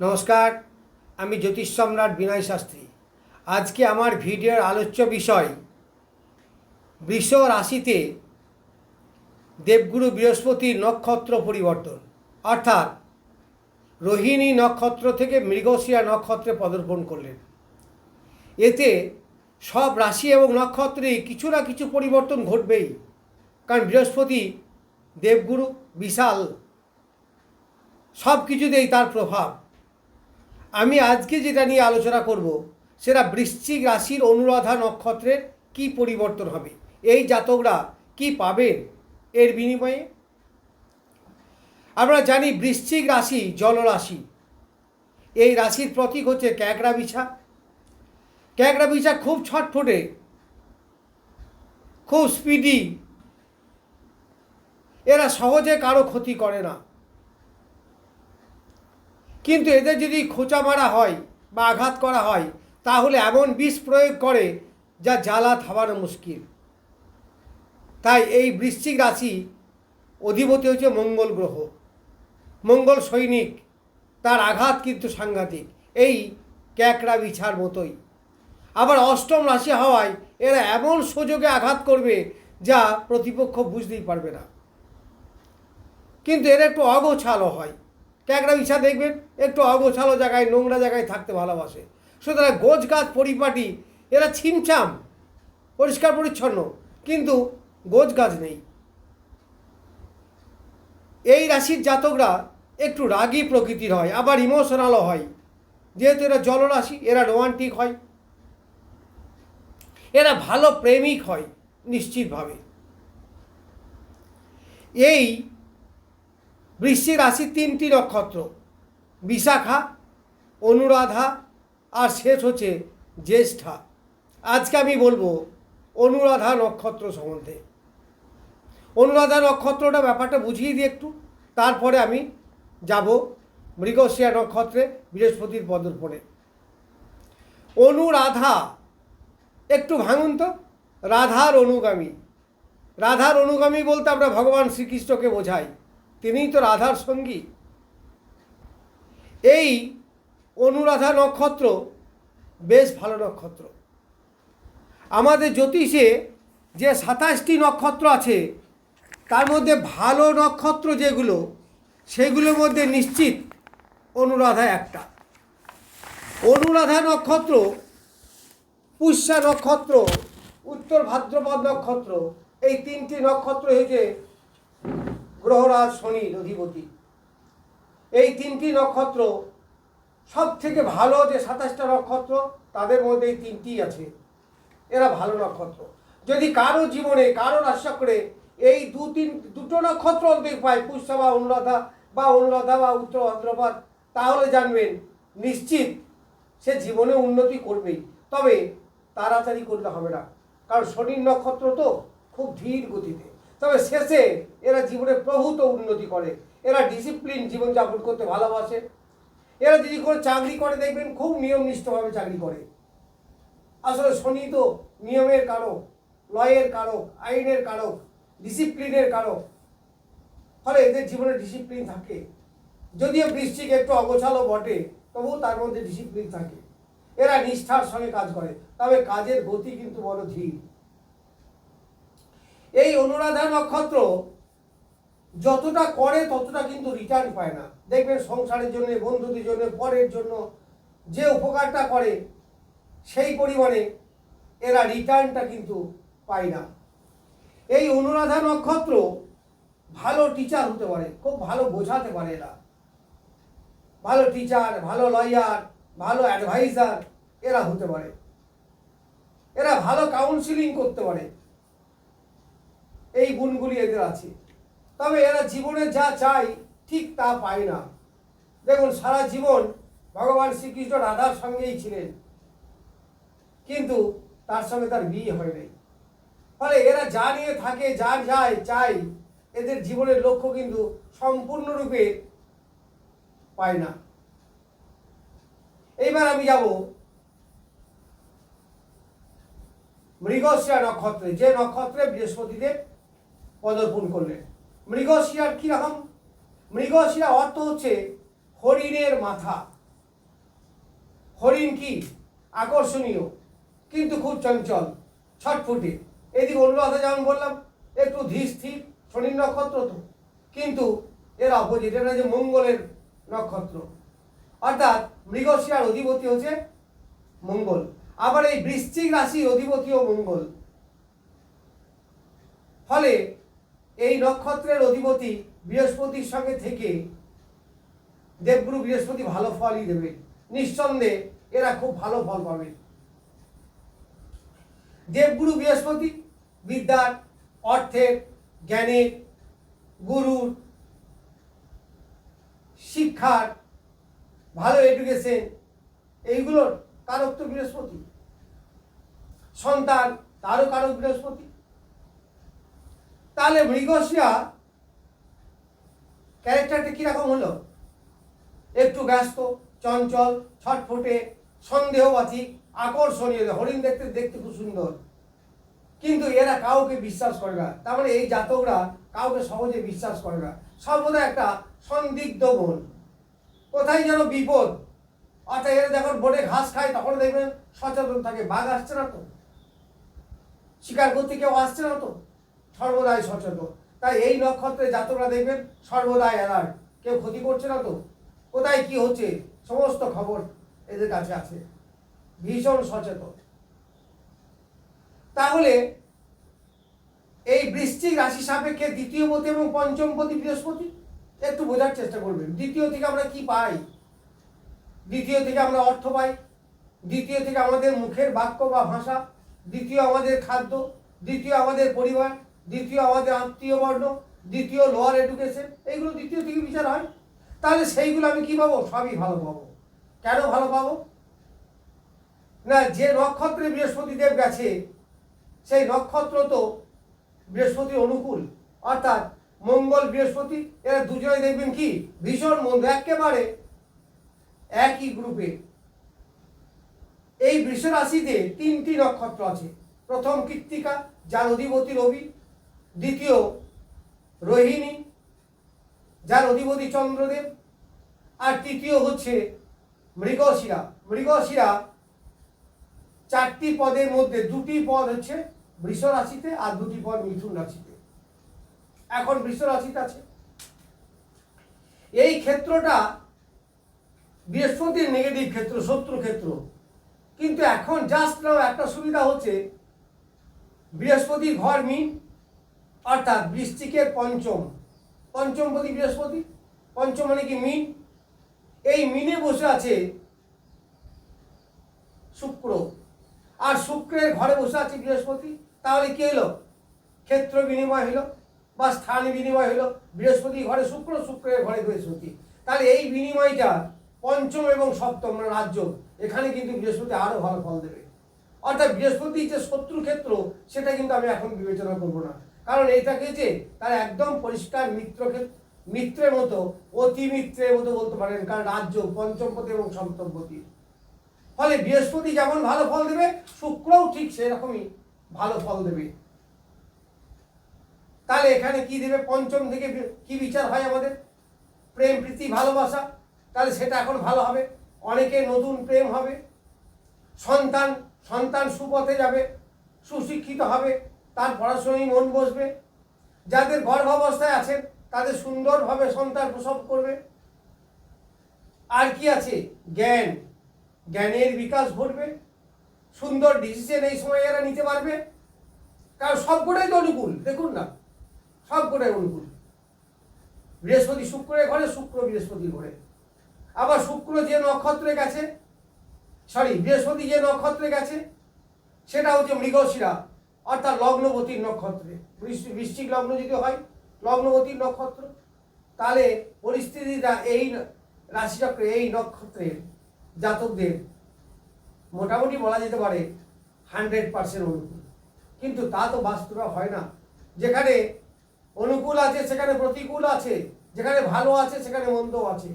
নমস্কার, আমি জ্যোতিষ সম্রাট বিনয় শাস্ত্রী। আজকে আমার ভিডিওর আলোচ্য বিষয়, বৃষ রাশিতে দেবগুরু বৃহস্পতির নক্ষত্র পরিবর্তন। অর্থাৎ, রোহিণী নক্ষত্র থেকে মৃগশিরা নক্ষত্রে পদার্পণ করলেন। এতে সব রাশি এবং নক্ষত্রে কিছু না কিছু পরিবর্তন ঘটবেই, কারণ বৃহস্পতি দেবগুরু, বিশাল সব কিছুতেই তার প্রভাব। আমি আজকে যেটা নিয়ে আলোচনা করব, সেটা বৃশ্চিক রাশির অনুরাধা নক্ষত্রের কি পরিবর্তন হবে? এই জাতকরা কি পাবেন এর বিনিময়ে? আমরা জানি বৃশ্চিক রাশি জলরাশি। এই রাশির প্রতীক হচ্ছে ক্যাকড়া বিছা ক্যাকড়া বিছা খুব ছটফটে, খুব স্পিডি এরা সহজে কারও ক্ষতি করে না। কিন্তু এদের যদি খোঁচা মারা হয় বা আঘাত করা হয়, তাহলে এমন বিষ প্রয়োগ করে যা জ্বালা থামানো মুশকিল। তাই এই বৃশ্চিক রাশি অধিপতি হচ্ছে মঙ্গল গ্রহ। মঙ্গল সৈনিক, তার আঘাত কিন্তু সাংঘাতিক, এই ক্যাকড়া বিছার মতোই। আবার অষ্টম রাশি হওয়ায় এরা এমন সুযোগে আঘাত করবে যা প্রতিপক্ষ বুঝতেই পারবে না। কিন্তু এরা একটু অগোছালো হয়। ক্যাকড়া বিছা দেখবেন, একটু অগোছালো জায়গায়, নোংরা জায়গায় থাকতে ভালোবাসে। সুতরাং গোছ গাছ পরিপাটি, এরা ছিমছাম, পরিষ্কার পরিচ্ছন্ন, কিন্তু গোছ গাছ নেই। এই রাশির জাতকরা একটু রাগী প্রকৃতির হয়, আবার ইমোশনালও হয়। যেহেতু এরা জলরাশি, এরা রোমান্টিক হয়। এরা ভালো প্রেমিক হয়, নিশ্চিতভাবে। এই বৃশ্চিক রাশি তিনটি নক্ষত্র। বিশাখা, অনুরাধা আর শেষ হচ্ছে জ্যেষ্ঠা। আজকে আমি বলব অনুরাধা নক্ষত্র সম্বন্ধে। অনুরাধা নক্ষত্রটা ব্যাপারটা বুঝিয়ে দিই একটু। তারপরে আমি যাব মৃগশিয়া নক্ষত্রে, বৃহস্পতির পদর্পণে। অনুরাধা, একটু ভাঙুন তো। রাধার অনুগামী। রাধার অনুগামী বলতে আমরা ভগবান শ্রীকৃষ্ণকে বোঝাই। তিনিই তো রাধার সঙ্গী। এই অনুরাধা নক্ষত্র বেশ ভালো নক্ষত্র। আমাদের জ্যোতিষে যে সাতাশটি নক্ষত্র আছে, তার মধ্যে ভালো নক্ষত্র যেগুলো, সেগুলোর মধ্যে নিশ্চিত অনুরাধা একটা। অনুরাধা নক্ষত্র, পুষ্যা নক্ষত্র, উত্তর ভাদ্রপদ নক্ষত্র, এই তিনটি নক্ষত্র হয়েছে গ্রহরাজ শনির অধিপতি। এই তিনটি নক্ষত্র সব থেকে ভালো যে সাতাশটা নক্ষত্র, তাদের মধ্যে এই তিনটি আছে। এরা ভালো নক্ষত্র। যদি কারও জীবনে, কারও রাশিচক্রে এই দু তিন, দুটো নক্ষত্র পায়, পুষ্যা বা অনুরাধা বা অনুরাধা বা উত্তর ভদ্রপাত তাহলে জানবেন, নিশ্চিত সে জীবনে উন্নতি করবেই। তবে তাড়াতাড়ি করলে হবে না। কারণ শনির নক্ষত্র তো খুব ধীর গতিতে। তবে শেষে এরা জীবনে প্রভূত উন্নতি করে। এরা ডিসিপ্লিন জীবনযাপন করতে ভালোবাসে। এরা যদি কোনো চাকরি করে, দেখবেন খুব নিয়মনিষ্ঠভাবে চাকরি করে। আসলে শনি তো নিয়মের কারক, লয়ের কারক, আইনের কারক ডিসিপ্লিনের কারক। ফলে এদের জীবনে ডিসিপ্লিন থাকে। যদিও বৃশ্চিক একটু অগোছালো বটে, তবুও তার মধ্যে ডিসিপ্লিন থাকে। এরা নিষ্ঠার সঙ্গে কাজ করে, তবে কাজের গতি কিন্তু বড় ধীর। এই অনুরাধা নক্ষত্র যতটা করে, ততটা কিন্তু রিটার্ন পায় না। দেখবেন সংসারের জন্য, বন্ধুদের জন্য, পরের জন্য যে উপকারটা করে, সেই পরিমাণে এরা রিটার্নটা কিন্তু পায় না। এই অনুরাধা নক্ষত্র ভালো টিচার হতে পারে, খুব ভালো বোঝাতে পারে এরা। ভালো টিচার ভালো লয়ার ভালো অ্যাডভাইজার এরা হতে পারে। এরা ভালো কাউন্সিলিং করতে পারে। এই গুণগুলি এদের আছে। তবে এরা জীবনে যা চায়, ঠিক তা পায় না। দেখুন, সারা জীবন ভগবান শ্রীকৃষ্ণ রাধার সঙ্গেই ছিলেন। কিন্তু তার সঙ্গে তার বিয়ে হয় নাই। ফলে এরা যা নিয়ে থাকে, যা যায় চাই এদের জীবনের লক্ষ্য কিন্তু সম্পূর্ণরূপে পায় না। এইবার আমি যাব মৃগশিরা নক্ষত্রে। যে নক্ষত্রে বৃহস্পতিদেব পদার্পণ করলেন। মৃগশিরার কীরকম মৃগশিরা অর্থ হচ্ছে হরিণের মাথা। হরিণ কি? আকর্ষণীয়, কিন্তু খুব চঞ্চল, ছটফুটে। এদিকে অনুরাধা যেমন বললাম, একটু ধীর শনির নক্ষত্র তো। কিন্তু এর অপোজিট এটা যে মঙ্গলের নক্ষত্র। অর্থাৎ মৃগশিরার অধিপতি হচ্ছে মঙ্গল। আবার এই বৃশ্চিক রাশির অধিপতিও মঙ্গল। ফলে এই নক্ষত্রের অধিপতি বৃহস্পতির সঙ্গে থেকে দেবগুরু বৃহস্পতি ভালো ফলই দেবে। নিঃসন্দেহে এরা খুব ভালো ফল পাবে। দেবগুরু বৃহস্পতি বিদ্যার, অর্থের, জ্ঞানের, গুরুর, শিক্ষার, ভালো এডুকেশন এইগুলোর কারক তো বৃহস্পতি। সন্তান, তারও কারক বৃহস্পতি। তাহলে মৃগশিয়া ক্যারেক্টারটা কীরকম হলো? একটু ব্যস্ত, চঞ্চল, ছটফটে সন্দেহবাচী আকর্ষণীয়, হরিণ দেখতে দেখতে খুব সুন্দর। কিন্তু এরা কাউকে বিশ্বাস করে না। তার মানে এই জাতকরা কাউকে সহজে বিশ্বাস করে না। সর্বদা একটা সন্দিগ্ধ মন। কোথায় যেন বিপদ। অর্থাৎ এরা যখন বনে ঘাস খায়, তখন দেখবেন সচেতন থাকে। বাঘ আসছে না তো? শিকার করতে কেউ আসছে না তো? সর্বদাই সচেতন। তাই এই নক্ষত্রে জাতকরা দেখবেন, সর্বদাই অ্যালার্ট কেউ ক্ষতি করছে না তো? কোথায় কি হচ্ছে? সমস্ত খবর এদের কাছে আছে। ভীষণ সচেতন। তাহলে এই বৃশ্চিক রাশি সাপেক্ষে দ্বিতীয় পতি এবং পঞ্চম পতি বৃহস্পতি, একটু বোঝার চেষ্টা করবেন। দ্বিতীয় থেকে আমরা কি পাই? দ্বিতীয় থেকে আমরা অর্থ পাই। দ্বিতীয় থেকে আমাদের মুখের বাক্য বা ভাষা। দ্বিতীয় আমাদের খাদ্য। দ্বিতীয় আমাদের পরিবার। দ্বিতীয় আমাদের আত্মীয় বর্ণ, দ্বিতীয় লোয়ার এডুকেশন এইগুলো দ্বিতীয় থেকে বিচার হয়। তাহলে সেইগুলো আমি কি পাবো? সবই ভালো পাবো। কেন ভালো পাবো? না, যে নক্ষত্রে বৃহস্পতি দেব গেছে, সেই নক্ষত্র তো বৃহস্পতির অনুকূল। অর্থাৎ মঙ্গল বৃহস্পতি, এরা দুজনে দেখবেন কি? ভীষণ মন্দ, একেবারে একই গ্রুপে। এই বৃষ রাশিতে তিনটি নক্ষত্র আছে। প্রথম কৃত্তিকা যার অধিপতি রবি দ্বিতীয় রোহিণী, যার অধিপতি চন্দ্রদেব, আর তৃতীয় হচ্ছে মৃগশিরা। মৃগশিরা চারটি পদের মধ্যে দুটি পদ হচ্ছে বৃষ রাশিতে আর দুটি পদ মিথুন রাশিতে। এখন বৃষ রাশিতে আছে। এই ক্ষেত্রটা বৃহস্পতির নেগেটিভ ক্ষেত্র, শত্রু ক্ষেত্র। কিন্তু এখন জাস্ট নাও একটা সুবিধা হচ্ছে, বৃহস্পতির ঘর মিন অর্থাৎ বৃশ্চিকের পঞ্চম। পঞ্চমপতি বৃহস্পতি? পঞ্চম মানে কি মিন? এই মিনে বসে আছে শুক্র। আর শুক্রের ঘরে বসে আছে বৃহস্পতি। তাহলে কি হলো ক্ষেত্র বিনিময় হলো বা স্থান বিনিময় হলো। বৃহস্পতি ঘরে শুক্র, শুক্রের ঘরে বৃহস্পতি। তাহলে এই বিনিময়টা পঞ্চম এবং সপ্তম মানে রাজ্য। এখানে কিন্তু বৃহস্পতি আরও ভালো ফল দেবে। অর্থাৎ বৃহস্পতি যে শত্রু ক্ষেত্র, সেটা কিন্তু আমি এখন বিবেচনা করব না। কারণ এটাকে যে তার একদম পরিষ্কার মিত্র ক্ষেত্র মিত্রের মতো, অতি মিত্রের মতো বলতে পারেন, কারণ রাজ্য পঞ্চমপতি এবং সপ্তমপতি। ফলে বৃহস্পতি যেমন ভালো ফল দেবে, শুক্রও ঠিক সেরকমই ভালো ফল দেবে। তাহলে এখানে কি দেবে? পঞ্চম থেকে কি বিচার হয় আমাদের? প্রেম, প্রীতি, ভালোবাসা। তাহলে সেটা এখন ভালো হবে। অনেকে নতুন প্রেম হবে। সন্তান সন্তান সুপথে যাবে, সুশিক্ষিত হবে। তার পড়াশোনায় মন বসবে। যাদের গর্ভাবস্থায় আছেন তাদের সুন্দরভাবে সন্তান প্রসব করবে। আর কি আছে? জ্ঞান। জ্ঞানের বিকাশ ঘটবে। সুন্দর ডিসিশন এই সময় এরা নিতে পারবে। কারণ সবগুলোই তো অনুকূল, দেখুন না। সবগুলোই অনুকূল। বৃহস্পতি শুক্রের ঘরে, শুক্র বৃহস্পতির ঘরে। আবার শুক্র যে নক্ষত্রে গেছে সরি বৃহস্পতি যে নক্ষত্রে গেছে, সেটা হচ্ছে মৃগশিরা। অর্থাৎ লগ্নবতীর নক্ষত্রে। বৃষ্টি- বৃশ্চিক লগ্ন যদি হয়, লগ্নবতীর নক্ষত্র। তাহলে পরিস্থিতিটা এই রাশিচক্রে, এই নক্ষত্রের জাতকদের মোটামুটি বলা যেতে পারে হান্ড্রেড পার্সেন্ট অনুকূল। কিন্তু তা তো বাস্তবে হয় না। যেখানে অনুকূল আছে, সেখানে প্রতিকূল আছে। যেখানে ভালো আছে, সেখানে মন্দ আছে।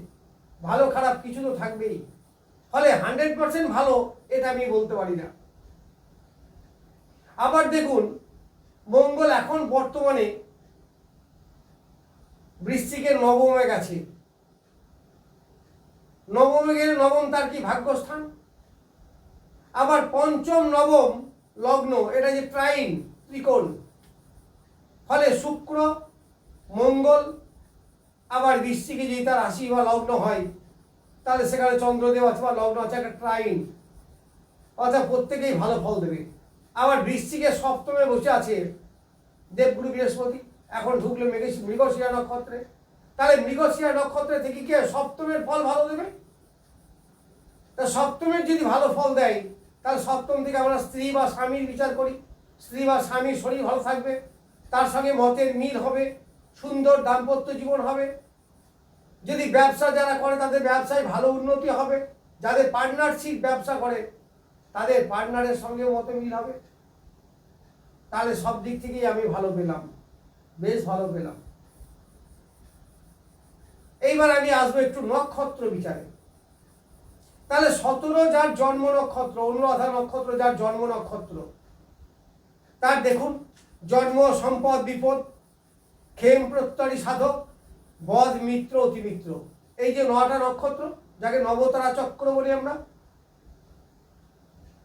ভালো খারাপ কিছু তো থাকবেই। ফলে হান্ড্রেড পার্সেন্ট ভালো, এটা আমি বলতে পারি না। আবার দেখুন, মঙ্গল এখন বর্তমানে বৃশ্চিকের নবমে গেছে। নবমে গেলে নবম তার কি ভাগ্যস্থান? আবার পঞ্চম, নবম, লগ্ন, এটা যে ট্রাইন, ত্রিকোণ। ফলে শুক্র, মঙ্গল, আবার বৃশ্চিকে যদি তার রাশি বা লগ্ন হয়, তাহলে সেখানে চন্দ্রদেব অথবা লগ্ন আছে একটা ট্রাইন। অর্থাৎ প্রত্যেকেই ভালো ফল দেবে। আবার বৃশ্চিকে সপ্তমে বসে আছে দেবগুরু বৃহস্পতি। এখন ঢুকলো মেঘে মৃগশিরা নক্ষত্রে। তাহলে মৃগশিরা নক্ষত্রে থেকে কি সপ্তমের ফল ভালো দেবে? তা সপ্তমের যদি ভালো ফল দেয়, তাহলে সপ্তম থেকে আমরা স্ত্রী বা স্বামীর বিচার করি। স্ত্রী বা স্বামীর শরীর ভালো থাকবে, তার সঙ্গে মতের মিল হবে, সুন্দর দাম্পত্য জীবন হবে। যদি ব্যবসা যারা করে, তাদের ব্যবসায় ভালো উন্নতি হবে। যাদের পার্টনারশিপ ব্যবসা করে তাদের পার্টনারের সঙ্গে মতে মিল হবে। তাহলে সব দিক থেকেই আমি ভালো পেলাম। বেশ ভালো পেলাম। এইবার আমি আসব একটু নক্ষত্র বিচারে। তাহলে সতেরো যার জন্ম নক্ষত্র, অনুরাধা নক্ষত্র যার জন্ম নক্ষত্র, তার দেখুন, জন্ম, সম্পদ, বিপদ, ক্ষেম প্রত্যরী সাধক, বধ, মিত্র, অতিমিত্র। এই যে নটা নক্ষত্র, যাকে নবতারা চক্র বলি আমরা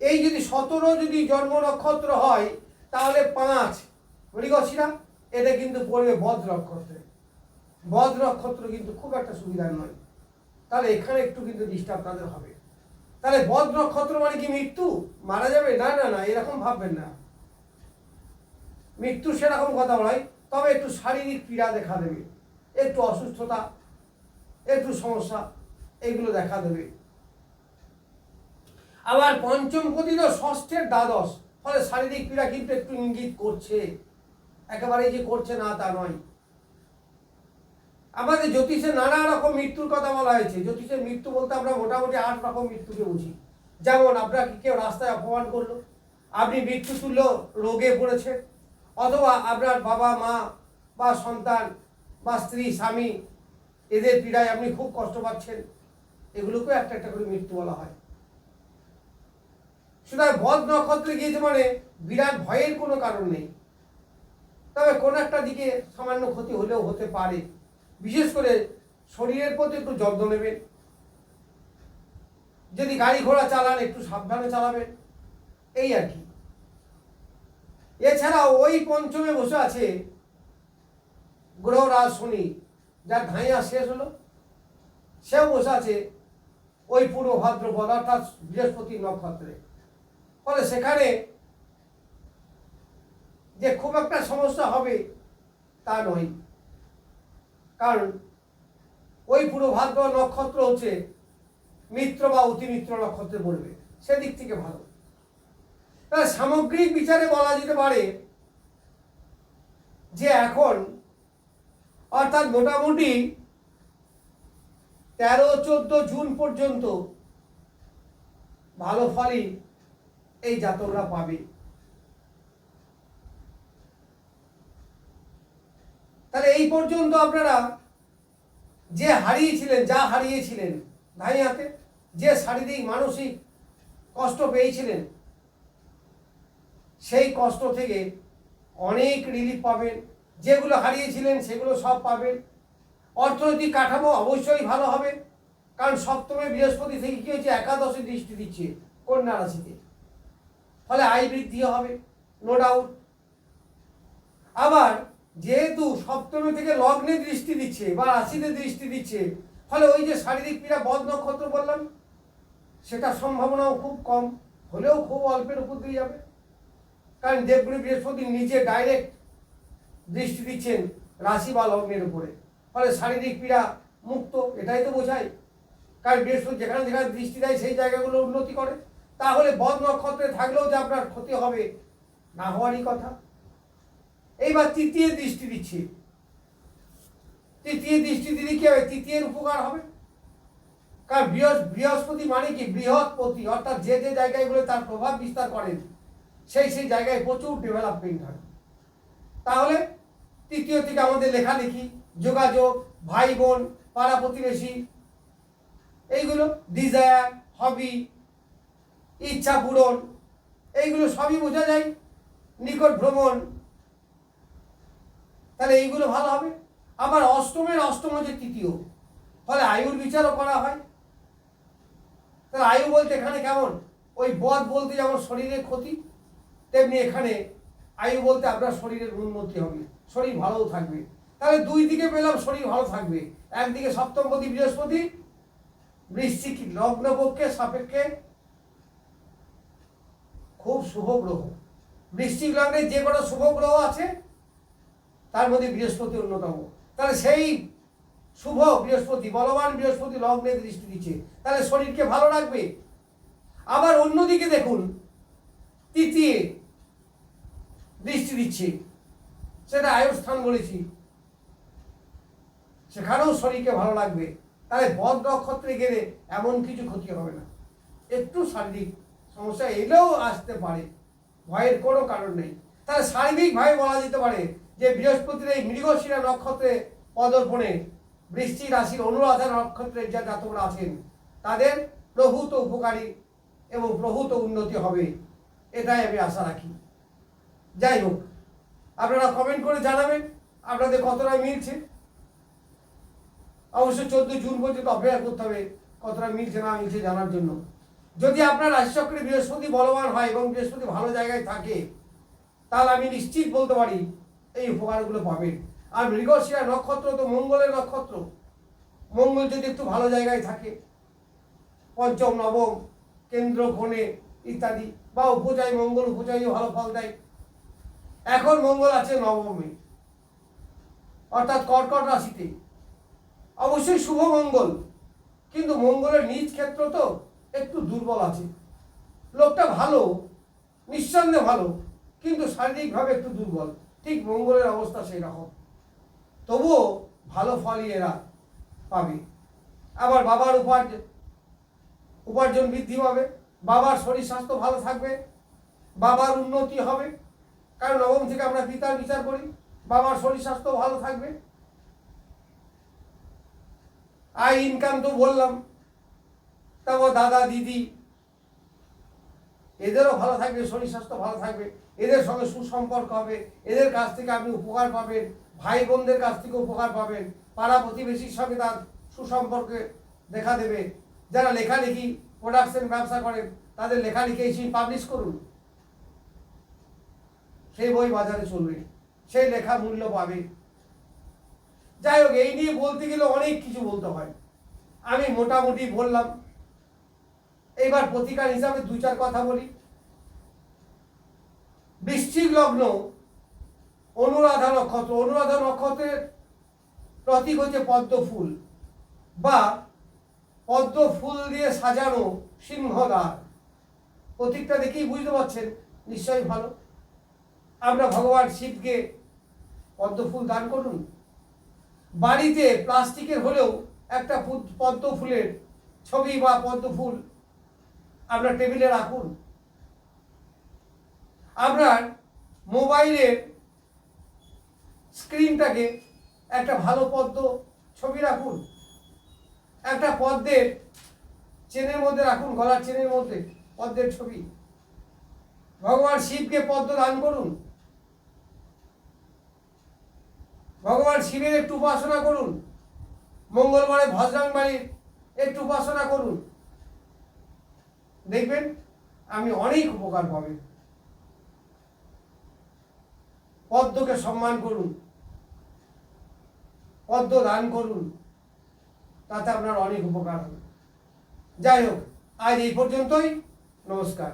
এই যদি সতেরো যদি জন্ম নক্ষত্র হয়, তাহলে পাঁচ। মৃগশিরা এটা কিন্তু পড়বে বধ নক্ষত্রে। বধ নক্ষত্র কিন্তু খুব একটা সুবিধার নয়। তাহলে এখানে একটু কিন্তু ডিস্টার্ব তাদের হবে। তাহলে বধ নক্ষত্র মানে কি মৃত্যু? মারা যাবে? না না না, এরকম ভাববেন না। মৃত্যু সেরকম কথা নয়, তবে একটু শারীরিক পীড়া দেখা দেবে। একটু অসুস্থতা, একটু সমস্যা, এগুলো দেখা দেবে। আবার পঞ্চম প্রতিও ষষ্ঠের দ্বাদশ, ফলে শারীরিক পীড়া কিন্তু একটু ইঙ্গিত করছে। একেবারে যে করছে না, তা নয়। আমাদের জ্যোতিষে নানা রকম মৃত্যুর কথা বলা হয়েছে। জ্যোতিষের মৃত্যু বলতে আমরা মোটামুটি আট রকম মৃত্যুকে বুঝি। যেমন আপনাকে কেউ রাস্তায় অপমান করল? আপনি মৃত্যু তুল্য রোগে পড়েছে অথবা আপনার বাবা, মা বা সন্তান বা স্ত্রী, স্বামী, এদের পীড়ায় আপনি খুব কষ্ট পাচ্ছেন? এগুলোকেও একটা একটা করে মৃত্যু বলা হয়। সুতরাং বদ নক্ষত্রে গিয়েছে মানে বিরাট ভয়ের কোনো কারণ নেই। তবে কোনো একটা দিকে সামান্য ক্ষতি হলেও হতে পারে। বিশেষ করে শরীরের প্রতি একটু যত্ন নেবেন। যদি গাড়ি ঘোড়া চালান, একটু সাবধানে চালাবেন। এই আর কি। এছাড়াও ওই পঞ্চমে বসে আছে গ্রহরাজ শনি, যার ধাইয়া শেষ হলো। সেও বসে আছে ওই পূর্ব ভাদ্রপদ, অর্থাৎ বৃহস্পতি নক্ষত্রে। ফলে সেখানে যে খুব একটা সমস্যা হবে তা নয়। কারণ ওই পুরো ভাদ্র নক্ষত্র হচ্ছে মিত্র বা অতিমিত্র নক্ষত্রে পড়বে সেদিক থেকে ভালো। তাহলে সামগ্রিক বিচারে বলা যেতে পারে যে এখন অর্থাৎ মোটামুটি তেরো, চোদ্দ জুন পর্যন্ত ভালো ফলই এই জাতকরা পাবে। তাহলে এই পর্যন্ত আপনারা যে হারিয়েছিলেন, যা হারিয়েছিলেন ভাই হাতে, যে শারীরিক, মানসিক কষ্ট পেয়েছিলেন, সেই কষ্ট থেকে অনেক রিলিফ পাবেন। যেগুলো হারিয়েছিলেন, সেগুলো সব পাবেন। অর্থনৈতিক কাঠামো অবশ্যই ভালো হবে, কারণ সপ্তমে বৃহস্পতি থেকে কি হয়েছে? একাদশে দৃষ্টি দিচ্ছে, কন্যা রাশিতে। ফলে আয় বৃদ্ধি হবে নো ডাউট আবার যেহেতু সপ্তমী থেকে লগ্নে দৃষ্টি দিচ্ছে বা রাশিতে দৃষ্টি দিচ্ছে, ফলে ওই যে শারীরিক পীড়া, বদ নক্ষত্র বললাম, সেটার সম্ভাবনাও খুব কম, হলেও খুব অল্পের উপর দিয়ে যাবে। কারণ দেবগুরু বৃহস্পতি নিজে ডাইরেক্ট দৃষ্টি দিচ্ছেন রাশি বা লগ্নের উপরে। ফলে শারীরিক পীড়া মুক্ত, এটাই তো বোঝায়। কারণ বৃহস্পতি যেখানে যেখানে দৃষ্টি দেয়, সেই জায়গাগুলো উন্নতি করে। তাহলে বদ নক্ষত্রে থাকলেও যে আপনার ক্ষতি হবে না হওয়ারই কথা। এইবার তৃতীয় দৃষ্টি দিচ্ছে। তৃতীয় দৃষ্টি দিলে কি হবে? তৃতীয়ের উপকার হবে? কারণ বৃহস্প- বৃহস্পতি মানে কি? বৃহৎপতি। অর্থাৎ যে যে জায়গাগুলো তার প্রভাব বিস্তার করেন, সেই সেই জায়গায় প্রচুর ডেভেলপমেন্ট হয়। তাহলে তৃতীয় থেকে আমাদের লেখালেখি, যোগাযোগ ভাই বোন পাড়া প্রতিবেশী এইগুলো ডিজায়ার হবি ইচ্ছা পূরণ, এইগুলো সবই বোঝা যায়, নিকট ভ্রমণ। তাহলে এইগুলো ভালো হবে। আবার অষ্টমের অষ্টম হচ্ছে তৃতীয়। ফলে আয়ুর বিচারও করা হয়। তাহলে আয়ু বলতে এখানে কেমন? ওই বধ বলতে যেমন শরীরের ক্ষতি, তেমনি এখানে আয়ু বলতে আপনার শরীরের উন্নতি হবে। শরীর ভালোও থাকবে। তাহলে দুই দিকে পেলাম, শরীর ভালো থাকবে। একদিকে সপ্তমপতি, বৃহস্পতি, বৃশ্চিক লগ্ন পক্ষে সাপেক্ষে খুব শুভ গ্রহ। বৃশ্চিক লগ্নে যে কটা শুভ গ্রহ আছে, তার মধ্যে বৃহস্পতি অন্যতম। তাহলে সেই শুভ বৃহস্পতি, বলবান বৃহস্পতি লগ্নে দৃষ্টি দিচ্ছে। তাহলে শরীরকে ভালো রাখবে। আবার অন্যদিকে দেখুন, তৃতীয় দৃষ্টি দিচ্ছে। সেটা আয়ুস্থান বলেছি। সেখানেও শরীরকে ভালো লাগবে। তাহলে বদ নক্ষত্রে গেলে এমন কিছু ক্ষতি হবে না। একটু শারীরিক সমস্যা এলেও আসতে পারে। ভয়ের কোনো কারণ নেই। তাহলে শারীরিকভাবে বলা যেতে পারে যে বৃহস্পতির এই মৃগশিরা নক্ষত্রে পদর্পণে বৃষ্টি রাশির অনুরাধা নক্ষত্রের যা জাতকরা আছেন, তাদের প্রভূত উপকারী এবং প্রভূত উন্নতি হবে, এটাই আমি আশা রাখি। যাই হোক, আপনারা কমেন্ট করে জানাবেন, আপনাদের কতটা মিলছে। অবশ্যই চোদ্দ জুন পর্যন্ত অপেক্ষা করতে হবে কতটা মিলছে না মিলছে জানার জন্য। যদি আপনার রাশিচক্রে বৃহস্পতি বলবান হয় এবং বৃহস্পতি ভালো জায়গায় থাকে, তাহলে আমি নিশ্চিত বলতে পারি এই উপকারগুলো পাবেন। আর মৃগশিরা নক্ষত্র তো মঙ্গলের নক্ষত্র। মঙ্গল যদি একটু ভালো জায়গায় থাকে, পঞ্চম, নবম, কেন্দ্র, কোণে ইত্যাদি, বা উপচয় মঙ্গল উপচয়ও ভালো ফল দেয়। এখন মঙ্গল আছে নবমে, অর্থাৎ কর্কট রাশিতে। অবশ্যই শুভ মঙ্গল, কিন্তু মঙ্গলের নিজ ক্ষেত্র তো একটু দুর্বল আছে। লোকটা ভালো, নিঃসন্দেহে ভালো, কিন্তু শারীরিকভাবে একটু দুর্বল। ঠিক মঙ্গলের অবস্থা সেই রকম তবুও ভালো ফলই এরা পাবে। আবার বাবার উপার্জন উপার্জন বৃদ্ধি পাবে। বাবার শরীর স্বাস্থ্য ভালো থাকবে। বাবার উন্নতি হবে। কারণ নবম থেকে আমরা পিতার বিচার করি। বাবার শরীর স্বাস্থ্য ভালো থাকবে। আয় ইনকাম তো বললাম। তারপর দাদা, দিদি, এদেরও ভালো থাকবে, শরীর স্বাস্থ্য ভালো থাকবে, এদের সঙ্গে সুসম্পর্ক হবে, এদের কাছ থেকে আপনি উপকার পাবেন ভাই বোনদের কাছ থেকে উপকার পাবেন, পাড়া প্রতিবেশীর সঙ্গে তার সুসম্পর্কে দেখা দেবে। যারা লেখালেখি প্রোডাকশন ব্যবসা করেন, তাদের লেখালেখি এসে পাবলিশ করুন। সেই বই বাজারে চলবে, সেই লেখা মূল্য পাবে। যাই হোক, এই নিয়ে বলতে গেলে অনেক কিছু বলতে হয়। আমি মোটামুটি বললাম এইবার প্রতিকার হিসাবে দু চার কথা বলি। বৃশ্চিক লগ্ন অনুরাধা নক্ষত্র। অনুরাধা নক্ষত্রের প্রতীক হচ্ছে পদ্ম ফুল বা পদ্ম ফুল দিয়ে সাজানো সিংহদ্বার। প্রতীকটা দেখেই বুঝতে পারছেন, নিশ্চয়ই ভালো। আমরা ভগবান শিবকে পদ্ম ফুল দান করুন। বাড়িতে প্লাস্টিকের হলেও একটা পদ্ম ফুলের ছবি বা পদ্ম ফুল আপনার টেবিলে রাখুন। আপনার মোবাইলের স্ক্রিনটাকে একটা ভালো পদ্ম ছবি রাখুন। একটা পদ্মের চেনের মধ্যে রাখুন, গলার চেনের মধ্যে পদ্মের ছবি। ভগবান শিবকে পদ্ম দান করুন। ভগবান শিবের একটু উপাসনা করুন। মঙ্গলবারে ভজরাং বাড়ির একটু উপাসনা করুন। আমি অনেক উপকার পাবেন পদ্মকে সম্মান করুন। পদ্ম দান করুন। তাতে আপনার অনেক উপকার হবে। যাই হোক, আজ এই পর্যন্তই। নমস্কার।